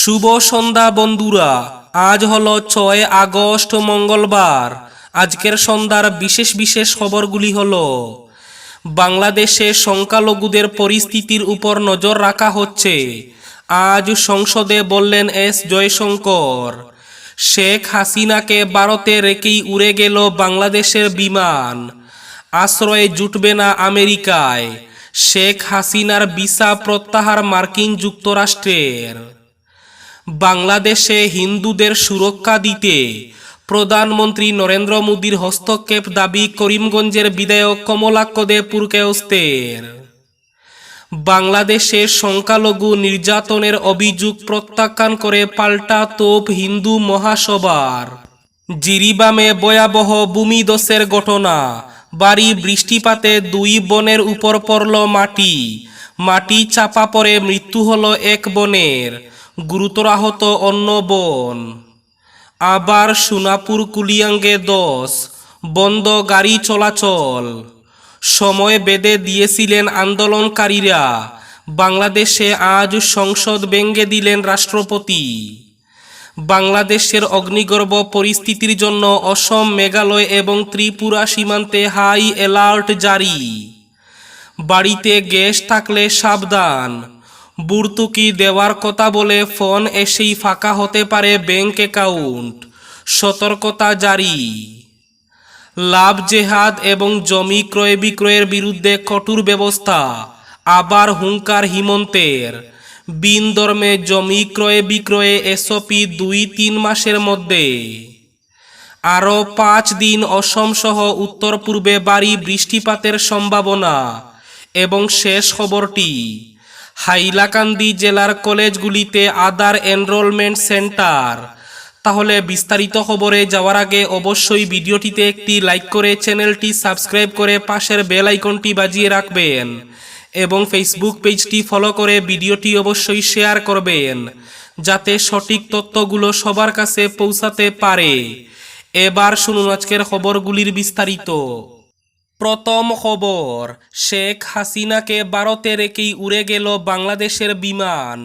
শুভ সন্ধ্যা বন্ধুরা। আজ হলো ছয় আগস্ট, মঙ্গলবার। আজকের সন্ধ্যার বিশেষ বিশেষ খবরগুলি হল, বাংলাদেশে সংখ্যালঘুদের পরিস্থিতির উপর নজর রাখা হচ্ছে। আজ সংসদে বললেন এস জয়শঙ্কর, শেখ হাসিনাকে ভারতে রেখেই উড়ে গেল বাংলাদেশের বিমান। আশ্রয়ে জুটবে না আমেরিকায়, শেখ হাসিনার ভিসা প্রত্যাহার মার্কিন যুক্তরাষ্ট্রের। বাংলাদেশে হিন্দুদের সুরক্ষা দিতে। প্রধানমন্ত্রী নরেন্দ্র মোদীর হস্তক্ষেপ দাবি করিমগঞ্জের বিধায়ক কমলাক্ষ দে পুরকেওস্তের বাংলাদেশে সংখ্যালঘু নির্যাতনের অভিযোগ প্রত্যাখ্যান করে পাল্টা তোপ হিন্দু মহাসভার। জিরিবামে ভয়াবহ ভূমিদশের ঘটনা। বাড়ি বৃষ্টিপাতে দুই বনের উপর পড়ল মাটি। মাটি চাপা পড়ে মৃত্যু হলো এক বনের। গুরুতর আহত অন্য বন। আবার সোনাপুর কুলিয়াঙ্গে দশ, বন্ধ গাড়ি চলাচল। সময় বেঁধে দিয়েছিলেন আন্দোলনকারীরা। বাংলাদেশে আজ সংসদ ব্যঙ্গে দিলেন রাষ্ট্রপতি। বাংলাদেশের অগ্নিগর্ভ পরিস্থিতির জন্য অসম, মেঘালয় এবং ত্রিপুরা সীমান্তে হাই অ্যালার্ট জারি। বাড়িতে গ্যাস থাকলে সাবধান। বুর্তুকি দেওয়ার কথা বলে ফোন এসেই ফাঁকা হতে পারে ব্যাংক অ্যাকাউন্ট? সতর্কতা জারি। লাভ জেহাদ এবং জমি ক্রয় বিক্রয়ের বিরুদ্ধে কঠোর ব্যবস্থা। আবার হুঙ্কার হিমন্তের। বিন ধর্মে জমি ক্রয় বিক্রয়ে এসপি দুই তিন মাসের মধ্যে। আরও পাঁচ দিন অসম সহ উত্তর পূর্বে বাড়ি বৃষ্টিপাতের সম্ভাবনা। এবং শেষ খবরটি হাইলাকান্দি জেলার কলেজগুলিতে আদার এনরোলমেন্ট সেন্টার। তাহলে বিস্তারিত খবরে যাওয়ার আগে অবশ্যই ভিডিওটিতে একটি লাইক করে চ্যানেলটি সাবস্ক্রাইব করে পাশের বেল আইকনটি বাজিয়ে রাখবেন এবং ফেসবুক পেজটি ফলো করে ভিডিওটি অবশ্যই শেয়ার করবেন, যাতে সঠিক তথ্যগুলো সবার কাছে পৌঁছাতে পারে। এবার শুনুন আজকের খবরগুলির বিস্তারিত। প্রথম খবর, শেখ হাসিনাকে ভারতে রেখেই উড়ে গেল বাংলাদেশের বিমান।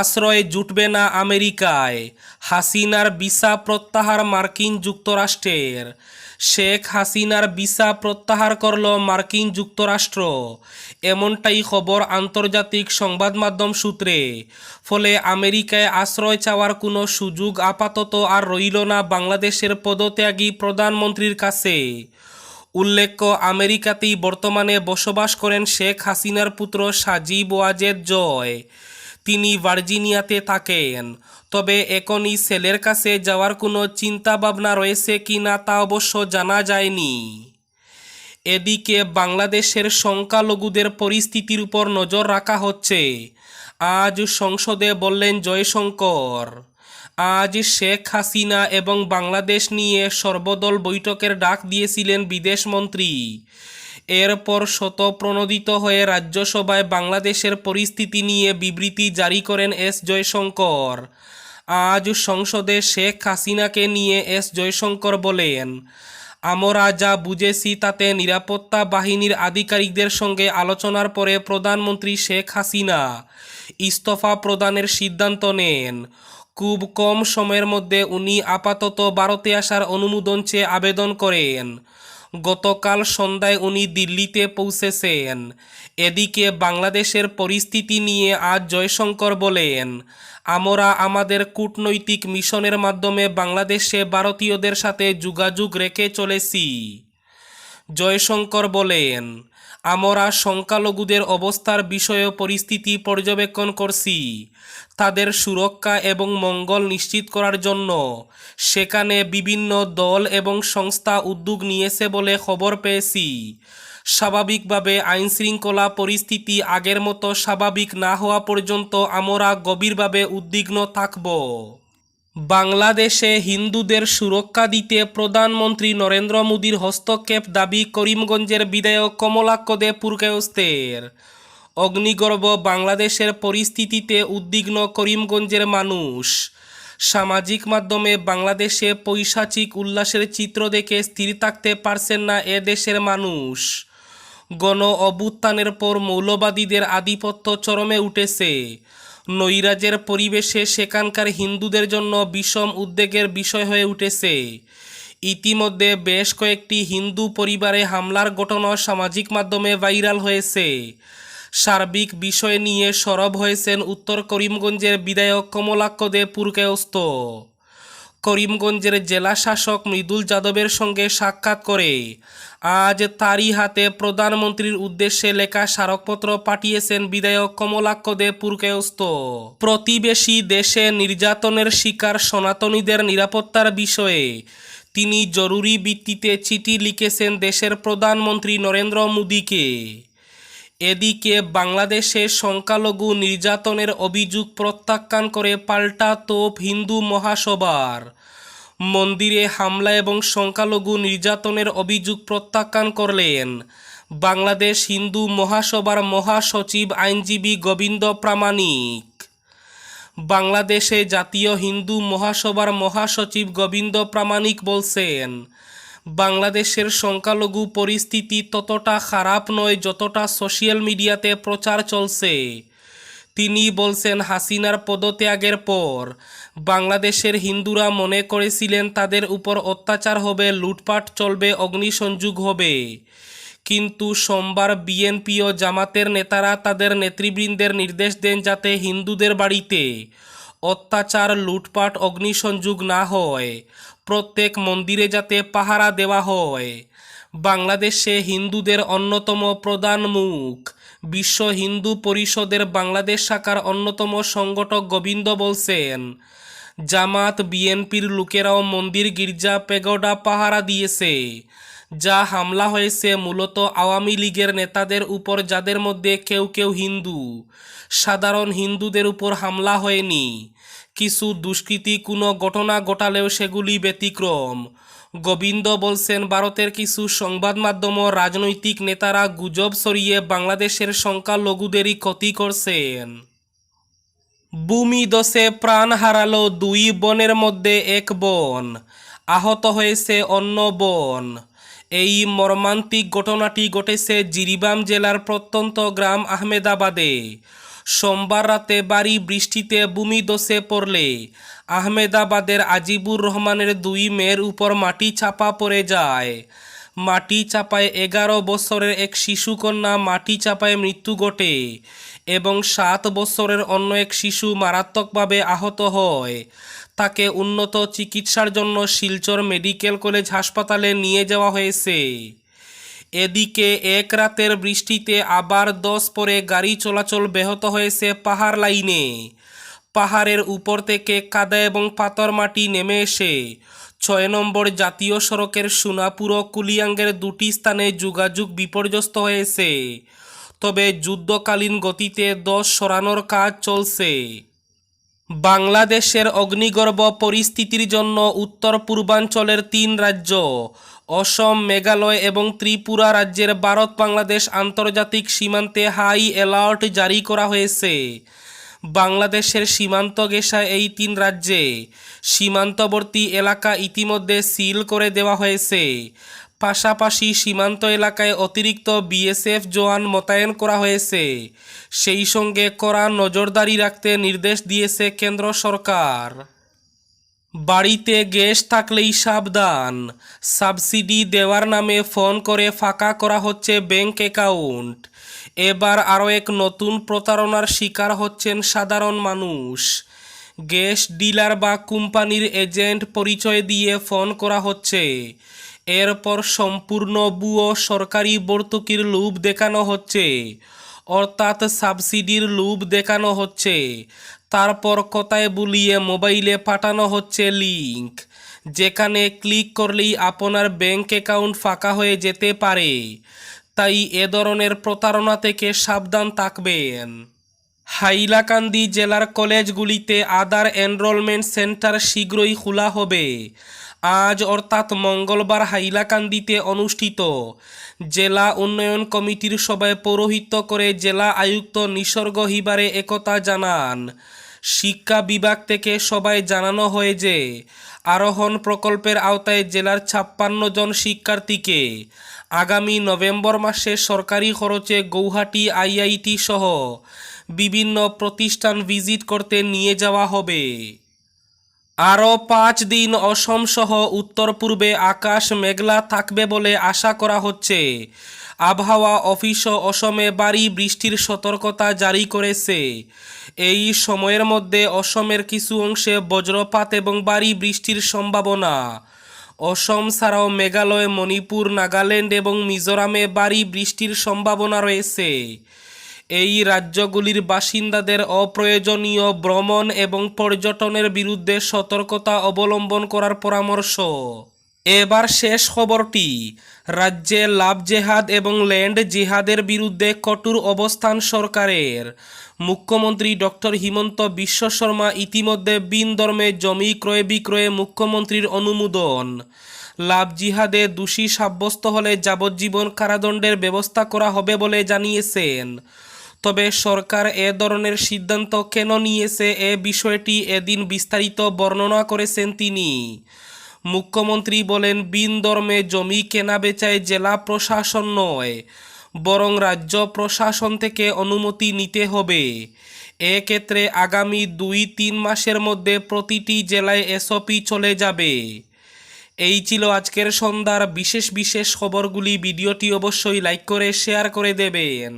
আশ্রয় জুটবে না আমেরিকায়। হাসিনার ভিসা প্রত্যাহার মার্কিন যুক্তরাষ্ট্রের। শেখ হাসিনার ভিসা প্রত্যাহার করল মার্কিন যুক্তরাষ্ট্র। এমনটাই খবর আন্তর্জাতিক সংবাদ মাধ্যম সূত্রে। ফলে আমেরিকায় আশ্রয় চাওয়ার কোনো সুযোগ আপাতত আর রইল না বাংলাদেশের পদত্যাগী প্রধানমন্ত্রীর কাছে। উল্লেখ্য, আমেরিকাতেই বর্তমানে বসবাস করেন শেখ হাসিনার পুত্র সাজিব ওয়াজেদ জয়। তিনি ভার্জিনিয়াতে থাকেন। তবে এখনই সেলের কাছে যাওয়ার কোনো চিন্তা ভাবনা রয়েছে কি না তা অবশ্য জানা যায়নি। এদিকে বাংলাদেশের সংখ্যালঘুদের পরিস্থিতির উপর নজর রাখা হচ্ছে। আজ সংসদে বললেন জয়শঙ্কর। আজ শেখ হাসিনা এবং বাংলাদেশ নিয়ে সর্বদল বৈঠকের ডাক দিয়েছিলেন বিদেশমন্ত্রী এরপর শতপ্রণোদিত হয়ে রাজ্যসভায় বাংলাদেশের পরিস্থিতি নিয়ে বিবৃতি জারি করেন এস জয়শঙ্কর। আজ সংসদে শেখ হাসিনাকে নিয়ে এস জয়শঙ্কর বলেন, আমরা যা বুঝেছি তাতে নিরাপত্তা বাহিনীর আধিকারিকদের সঙ্গে আলোচনার পরে প্রধানমন্ত্রী শেখ হাসিনা ইস্তফা প্রদানের সিদ্ধান্ত নেন। খুব কম সময়ের মধ্যে উনি আপাতত ভারতে আসার অনুমোদন চেয়ে আবেদন করেন। গতকাল সন্ধ্যায় উনি দিল্লিতে পৌঁছেছেন। এদিকে বাংলাদেশের পরিস্থিতি নিয়ে আজ জয়শঙ্কর বলেন, আমরা আমাদের কূটনৈতিক মিশনের মাধ্যমে বাংলাদেশে ভারতীয়দের সাথে যোগাযোগ রেখে চলেছি। জয়শঙ্কর বলেন আমরা সংখ্যালঘুদের অবস্থার বিষয়ে পরিস্থিতি পর্যবেক্ষণ করছি। তাদের সুরক্ষা এবং মঙ্গল নিশ্চিত করার জন্য সেখানে বিভিন্ন দল এবং সংস্থা উদ্যোগ নিয়েছে বলে খবর পেয়েছি। স্বাভাবিকভাবে আইনশৃঙ্খলা পরিস্থিতি আগের মতো স্বাভাবিক না হওয়া পর্যন্ত আমরা গভীরভাবে উদ্বিগ্ন থাকব। বাংলাদেশে হিন্দুদের সুরক্ষা দিতে প্রধানমন্ত্রী নরেন্দ্র মোদীর হস্তক্ষেপ দাবি করিমগঞ্জের বিধায়ক কমলাক্ষ দে পুরকেওস্তের। অগ্নিগর্ভ বাংলাদেশের পরিস্থিতিতে উদ্বিগ্ন করিমগঞ্জের মানুষ। সামাজিক মাধ্যমে বাংলাদেশে পৈশাচিক উল্লাসের চিত্র দেখে স্থির থাকতে পারছেন না এ দেশের মানুষ। গণ অভ্যুত্থানের পর মৌলবাদীদের আধিপত্য চরমে উঠেছে। নৈরাজের পরিবেশে সেখানকার হিন্দুদের জন্য বিষম উদ্বেগের বিষয় হয়ে উঠেছে। ইতিমধ্যে বেশ কয়েকটি হিন্দু পরিবারে হামলার ঘটনা সামাজিক মাধ্যমে ভাইরাল হয়েছে। সার্বিক বিষয় নিয়ে সরব হয়েছেন উত্তর করিমগঞ্জের বিধায়ক কমলাক্ষ দে পুরকায়স্ত করিমগঞ্জের জেলা শাসক মৃদুল যাদবের সঙ্গে সাক্ষাৎ করে। আজ তারই হাতে প্রধানমন্ত্রীর উদ্দেশ্যে লেখা স্মারকপত্র পাঠিয়েছেন বিধায়ক কমলাক্ষ দে পুরকায়স্ত প্রতিবেশী দেশে নির্যাতনের শিকার সনাতনীদের নিরাপত্তার বিষয়ে তিনি জরুরি ভিত্তিতে চিঠি লিখেছেন দেশের প্রধানমন্ত্রী নরেন্দ্র মোদীকে। এদিকে বাংলাদেশে সংখ্যালঘু নির্যাতনের অভিযোগ প্রত্যাখ্যান করে পাল্টা তোপ হিন্দু মহাসভার। মন্দিরে হামলা এবং সংখ্যালঘু নির্যাতনের অভিযোগ প্রত্যাখ্যান করলেন বাংলাদেশ হিন্দু মহাসভার মহাসচিব আইনজীবী গোবিন্দ প্রামাণিক। বাংলাদেশে জাতীয় হিন্দু মহাসভার মহাসচিব গোবিন্দ প্রামাণিক বলছেন বাংলাদেশের সংখ্যালঘু পরিস্থিতি ততটা খারাপ নয় যতটা সোশ্যাল মিডিয়াতে প্রচার চলছে। তিনি বলছেন, হাসিনার পদত্যাগের পর বাংলাদেশের হিন্দুরা মনে করেছিলেন তাদের উপর অত্যাচার হবে, লুটপাট চলবে, অগ্নিসংযোগ হবে। কিন্তু সোমবার বিএনপি ও জামাতের নেতারা তাদের নেতৃবৃন্দের নির্দেশ দেন যাতে হিন্দুদের বাড়িতে অত্যাচার, লুটপাট, অগ্নিসংযোগ না হয়। প্রত্যেক মন্দিরে যাতে পাহারা দেওয়া হয়। বাংলাদেশে হিন্দুদের অন্যতম প্রধান মুখ। বিশ্ব হিন্দু পরিষদের বাংলাদেশ শাখার অন্যতম সংগঠক গোবিন্দ বলছেন, জামাত বিএনপির লোকেরাও মন্দির গির্জা পেগোডা পাহারা দিয়েছে, যা হামলা হয়েছে মূলত আওয়ামী লীগের নেতাদের উপর যাদের মধ্যে কেউ কেউ হিন্দু। সাধারণ হিন্দুদের উপর হামলা হয়নি। কিছু দুষ্কৃতী কোনো ঘটনা ঘটালেও সেগুলি ব্যতিক্রম। গোবিন্দ বলছেন, ভারতের কিছু সংবাদ মাধ্যম রাজনৈতিক নেতারা গুজব সরিয়ে বাংলাদেশের সংখ্যালঘুদেরই ক্ষতি করছেন। ভূমিদশে প্রাণ হারালো দুই বনের মধ্যে এক বন, আহত হয়েছে অন্য বন। এই মর্মান্তিক ঘটনাটি ঘটেছে জিরিবাম জেলার প্রত্যন্ত গ্রাম আহমেদাবাদে। সোমবার রাতে বাড়ি বৃষ্টিতে ভূমিদশে পড়লে। আহমেদাবাদের আজিবুর রহমানের দুই মেয়ের উপর মাটি চাপা পড়ে যায়। মাটি চাপায় এগারো বছরের এক শিশুকন্যা মাটি চাপায় মৃত্যু ঘটে এবং সাত বছরের অন্য এক শিশু মারাত্মকভাবে আহত হয়। তাকে উন্নত চিকিৎসার জন্য শিলচর মেডিকেল কলেজ হাসপাতালে নিয়ে যাওয়া হয়েছে। এদিকে এক রাতের বৃষ্টিতে আবার দশ পরে গাড়ি চলাচল ব্যাহত হয়েছে পাহাড় লাইনে। পাহাড়ের উপর থেকে কাদা এবং পাথর মাটি নেমে এসে ছয় নম্বর জাতীয় সড়কের সোনাপুর ও কুলিয়াঙ্গের দুটি স্থানে যোগাযোগ বিপর্যস্ত হয়েছে। তবে যুদ্ধকালীন গতিতে দশ সরানোর কাজ চলছে। বাংলাদেশের অগ্নিগর্ভ পরিস্থিতির জন্য উত্তর পূর্বাঞ্চলের তিন রাজ্য, অসম, মেঘালয় এবং ত্রিপুরা রাজ্যের ভারত, বাংলাদেশ আন্তর্জাতিক সীমান্তে হাই অ্যালার্ট জারি করা হয়েছে। বাংলাদেশের সীমান্ত ঘেঁষা এই তিন রাজ্যে সীমান্তবর্তী এলাকা ইতিমধ্যে সিল করে দেওয়া হয়েছে। পাশাপাশি সীমান্ত এলাকায় অতিরিক্ত বিএসএফ জওয়ান মোতায়েন করা হয়েছে। সেই সঙ্গে কড়া নজরদারি রাখতে নির্দেশ দিয়েছে কেন্দ্র সরকার। বাড়িতে গ্যাস থাকলেই সাবধান। সাবসিডি দেওয়ার নামে ফোন করে ফাঁকা করা হচ্ছে ব্যাংক অ্যাকাউন্ট। এবার আরও এক নতুন প্রতারণার শিকার হচ্ছেন সাধারণ মানুষ। গ্যাস ডিলার বা কোম্পানির এজেন্ট পরিচয় দিয়ে ফোন করা হচ্ছে। এরপর সম্পূর্ণ বুয়ো সরকারি ভর্তুকির লোভ দেখানো হচ্ছে। অর্থাৎ সাবসিডির লোভ দেখানো হচ্ছে। তারপর কথায় বুলিয়ে মোবাইলে পাঠানো হচ্ছে লিংক। যেখানে ক্লিক করলেই আপনার ব্যাংক অ্যাকাউন্ট ফাঁকা হয়ে যেতে পারে। তাই এ ধরনের প্রতারণা থেকে সাবধান থাকবেন। হাইলাকান্দি জেলার কলেজগুলিতে আধার এনরোলমেন্ট সেন্টার শীঘ্রই খোলা হবে। আজ অর্থাৎ মঙ্গলবার হাইলাকান্দিতে অনুষ্ঠিত জেলা উন্নয়ন কমিটির সভায় পৌরোহিত্য করে জেলা আয়ুক্ত নিসর্গ হিবারে একথা জানান। শিক্ষা বিভাগ থেকে সবাই জানানো হয় যে, আরোহণ প্রকল্পের আওতায় জেলার ছাপ্পান্ন জন শিক্ষার্থীকে আগামী নভেম্বর মাসে সরকারি খরচে গৌহাটি আইআইটি সহ বিভিন্ন প্রতিষ্ঠান ভিজিট করতে নিয়ে যাওয়া হবে। আরও পাঁচ দিন অসম সহ উত্তর পূর্বে আকাশ মেঘলা থাকবে বলে আশা করা হচ্ছে। আবহাওয়া অফিসও অসমে বাড়ি বৃষ্টির সতর্কতা জারি করেছে। এই সময়ের মধ্যে অসমের কিছু অংশে বজ্রপাত এবং ভারী বৃষ্টির সম্ভাবনা। অসম ছাড়াও মেঘালয়, মণিপুর, নাগাল্যান্ড এবং মিজোরামে বাড়ি বৃষ্টির সম্ভাবনা রয়েছে। এই রাজ্যগুলির বাসিন্দাদের অপ্রয়োজনীয় ভ্রমণ এবং পর্যটনের বিরুদ্ধে সতর্কতা অবলম্বন করার পরামর্শ। এবার শেষ খবরটি। রাজ্যে লাভ জেহাদ এবং ল্যান্ড জেহাদের বিরুদ্ধে কঠোর অবস্থান সরকারের। মুখ্যমন্ত্রী ডক্টর হিমন্ত বিশ্ব শর্মা ইতিমধ্যে বিন ধর্মে জমি ক্রয় বিক্রয়ে মুখ্যমন্ত্রীর অনুমোদন। লাভ জিহাদে দোষী সাব্যস্ত হলে যাবজ্জীবন কারাদণ্ডের ব্যবস্থা করা হবে বলে জানিয়েছেন তবে সরকার এ ধরনের সিদ্ধান্ত কেন নিয়েছে এ বিষয়টি এদিন বিস্তারিত বর্ণনা করেছেন তিনি। মুখ্যমন্ত্রী বলেন, বিন ধর্মে জমি কেনা বেচায় জেলা প্রশাসন নয়, বরং রাজ্য প্রশাসন থেকে অনুমতি নিতে হবে। এক্ষেত্রে আগামী দুই তিন মাসের মধ্যে প্রতিটি জেলায় এসওপি চলে যাবে। এই ছিল আজকের সন্ধ্যার বিশেষ বিশেষ খবরগুলি। ভিডিওটি অবশ্যই লাইক করে, শেয়ার করে দেবেন।